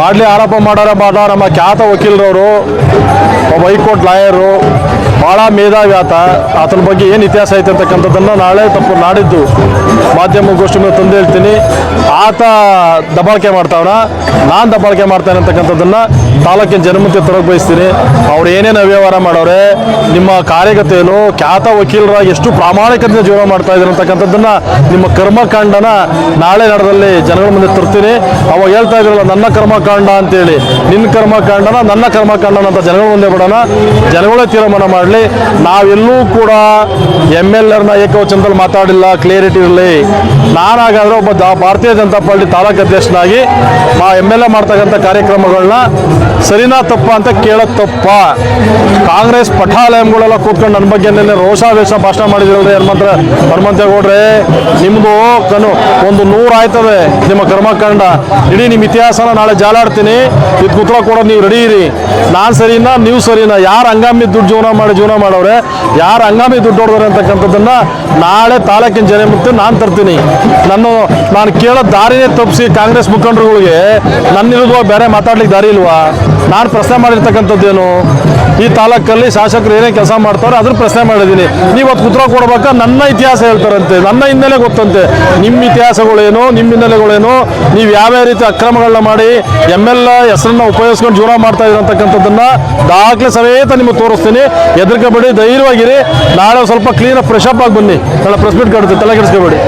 ಮಾಡಲಿ ಆರೋಪ ಮಾಡೋರ ಮಾಡ ನಮ್ಮ ಖ್ಯಾತ ವಕೀಲರವರು ಒಬ್ಬ ಹೈಕೋರ್ಟ್ ಲಾಯರು. ಭಾಳ ಮೇಧಾವಿ ಆತ. ಆತನ ಬಗ್ಗೆ ಏನು ಇತಿಹಾಸ ಐತೆ ಅಂತಕ್ಕಂಥದ್ದನ್ನು ನಾಳೆ ತಪ್ಪು ನಾಡಿದ್ದು ಮಾಧ್ಯಮ ಗೋಷ್ಠಿ ಮೇಲೆ ತಂದು ಹೇಳ್ತೀನಿ. ಆತ ದಬಾಳಿಕೆ ಮಾಡ್ತಾವನ. ನಾನು ದಬಾಳಿಕೆ ಮಾಡ್ತೇನೆ ಅಂತಕ್ಕಂಥದ್ದನ್ನು ತಾಲೂಕಿನ ಜನಮುಖ್ಯ ತರಕ್ಕೆ ಬಯಸ್ತೀನಿ. ಅವ್ರು ಏನೇನು ಅವ್ಯವಹಾರ ಮಾಡೋರೆ, ನಿಮ್ಮ ಕಾರ್ಯಗತೆಯನ್ನು ಖ್ಯಾತ ವಕೀಲರಾಗಿ ಎಷ್ಟು ಪ್ರಾಮಾಣಿಕತೆಯಿಂದ ಜೀವನ ಮಾಡ್ತಾ ಇದ್ದಾರೆ ಅಂತಕ್ಕಂಥದ್ದನ್ನು ನಿಮ್ಮ ಕರ್ಮಕಾಂಡನ ನಾಳೆ ನಡೆದಲ್ಲಿ ಜನಗಳ ಮುಂದೆ ತರ್ತೀನಿ. ಅವಾಗ ಹೇಳ್ತಾ ಇದ್ರಲ್ಲ, ನನ್ನ ಕರ್ಮಕಾಂಡ ಅಂತೇಳಿ. ನಿನ್ನ ಕರ್ಮಕಾಂಡನ ನನ್ನ ಕರ್ಮಕಾಂಡನ ಅಂತ ಜನಗಳ ಮುಂದೆ ಬಿಡೋಣ. ಜನಗಳೇ ತೀರ್ಮಾನ ಮಾಡಲಿ. ನಾವೆಲ್ಲೂ ಕೂಡ ಎಂ ಎಲ್ ಎರ್ನ ಏಕವಚನದಲ್ಲಿ ಮಾತಾಡಿಲ್ಲ ಕ್ಲಿಯರಿಟಿ ಇರಲಿ. ನಾನಾಗಾದ್ರೆ ಒಬ್ಬ ಭಾರತೀಯ ಜನತಾ ಪಾರ್ಟಿ ತಾಲೂಕು ಅಧ್ಯಕ್ಷನಾಗಿ ಆ ಎಂ ಎಲ್ ಎ ಮಾಡ್ತಕ್ಕಂಥ ಕಾರ್ಯಕ್ರಮಗಳನ್ನ ಸರಿನಾ ತಪ್ಪ ಅಂತ ಕೇಳೋದು ತಪ್ಪ? ಕಾಂಗ್ರೆಸ್ ಪಠಾಲಯಂಗಳೆಲ್ಲ ಕೂತ್ಕೊಂಡು ನನ್ನ ಬಗ್ಗೆ ರೋಷಾವೇಶ ಭಾಷಣ ಮಾಡಿದ್ರಲ್ರಿ ಹನುಮಂತ ಹನುಮಂತೇಗೌಡ್ರೆ. ನಿಮ್ದು ಕನು ಒಂದು ನೂರು ಆಯ್ತದೆ ನಿಮ್ಮ ಕರ್ಮಕಾಂಡ. ಇಡೀ ನಿಮ್ಮ ಇತಿಹಾಸನ ನಾಳೆ ಜಾಲಾಡ್ತೀನಿ. ಇದು ಕೂತ್ರ ಕೊಡೋದು ನೀವು ರೆಡಿ ಇರಿ. ನಾನು ಸರಿನಾ, ನೀವು ಸರಿನಾ, ಯಾರು ಹಂಗಾಮಿ ದುಡ್ಡು ಜೀವನ ಮಾಡಿ ಜೀವನ ಮಾಡವ್ರೆ ಯಾರು ಹಂಗಾಮಿ ದುಡ್ಡು ಹೊಡೆದ್ರೆ ಅಂತಕ್ಕಂಥದ್ದನ್ನ ನಾಳೆ ತಾಲೂಕಿನ ಜನ ಮುಕ್ತಿ ನಾನು ತರ್ತೀನಿ. ನಾನು ನಾನು ಕೇಳೋ ದಾರಿನೇ ತಪ್ಪಿಸಿ ಕಾಂಗ್ರೆಸ್ ಮುಖಂಡರುಗಳಿಗೆ ನನ್ನಿರೋದು ಬೇರೆ ಮಾತಾಡ್ಲಿಕ್ಕೆ ದಾರಿ ಇಲ್ವಾ? ನಾನು ಪ್ರಶ್ನೆ ಮಾಡಿರ್ತಕ್ಕಂಥದ್ದೇನು? ಈ ತಾಲೂಕಲ್ಲಿ ಶಾಸಕರು ಏನೇ ಕೆಲಸ ಮಾಡ್ತಾರೋ ಅದ್ರ ಪ್ರಶ್ನೆ ಮಾಡಿದ್ದೀನಿ. ನೀವು ಅದು ಉತ್ತರ ಕೊಡ್ಬೇಕಾ? ನನ್ನ ಇತಿಹಾಸ ಹೇಳ್ತಾರಂತೆ. ನನ್ನ ಹಿನ್ನೆಲೆ ಗೊತ್ತಂತೆ. ನಿಮ್ಮ ಇತಿಹಾಸಗಳೇನು ನಿಮ್ಮ ಹಿನ್ನೆಲೆಗಳೇನು, ನೀವು ಯಾವ್ಯಾವ ರೀತಿ ಅಕ್ರಮಗಳನ್ನ ಮಾಡಿ ಎಂ ಎಲ್ ಹೆಸರನ್ನ ಉಪಯೋಗಿಸ್ಕೊಂಡು ಜೀವನ ಮಾಡ್ತಾ ಇದ್ದಂತಕ್ಕಂಥದ್ದನ್ನ ದಾಖಲೆ ಸಮೇತ ನಿಮಗೆ ತೋರಿಸ್ತೀನಿ. ಹೆದರ್ಕೋಬೇಡಿ ಧೈರ್ಯವಾಗಿರಿ. ನಾಳೆ ಸ್ವಲ್ಪ ಕ್ಲೀನಾಗಿ ಫ್ರೆಶ್ ಅಪ್ ಆಗಿ ಬನ್ನಿ. ನಾಳೆ ಪ್ರೆಸ್ ಮೀಟ್ ಕಡುತ್ತೆ ತಲೆ ಕೆಡಿಸ್ಕೋಬೇಡಿ